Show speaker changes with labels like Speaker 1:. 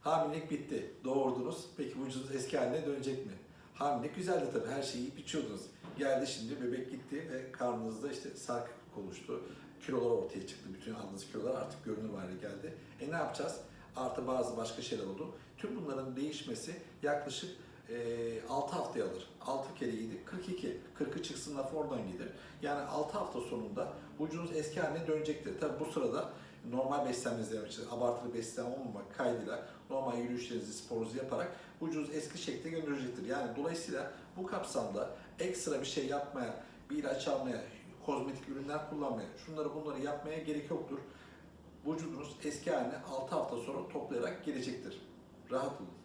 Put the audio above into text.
Speaker 1: Hamilelik bitti. Doğurdunuz. Peki vücudunuz eski haline dönecek mi? Hamilelik güzeldi tabii. Her şeyi yiyip. Geldi şimdi bebek gitti ve karnınızda işte sarkıklık oluştu. Kilolar ortaya çıktı. Bütün aldığınız kilolar artık görünür hale geldi. E ne yapacağız? Artı bazı başka şeyler oldu. Tüm bunların değişmesi yaklaşık e, 6 haftaya alır. 6 kere 7, 42. 40'ı çıksın laf oradan gelir. Yani 6 hafta sonunda vücudunuz eski haline dönecektir. Tabii bu sırada normal beslenmenizi demek için abartılı beslenme olmamak kaydıyla normal yürüyüşlerinizi, sporunuzu yaparak vücudunuz eski şekle dönecektir. Yani dolayısıyla bu kapsamda ekstra bir şey yapmaya, bir ilaç almaya, kozmetik ürünler kullanmaya, şunları bunları yapmaya gerek yoktur. Vücudunuz eski haline 6 hafta sonra toplayarak gelecektir. Rahat olun.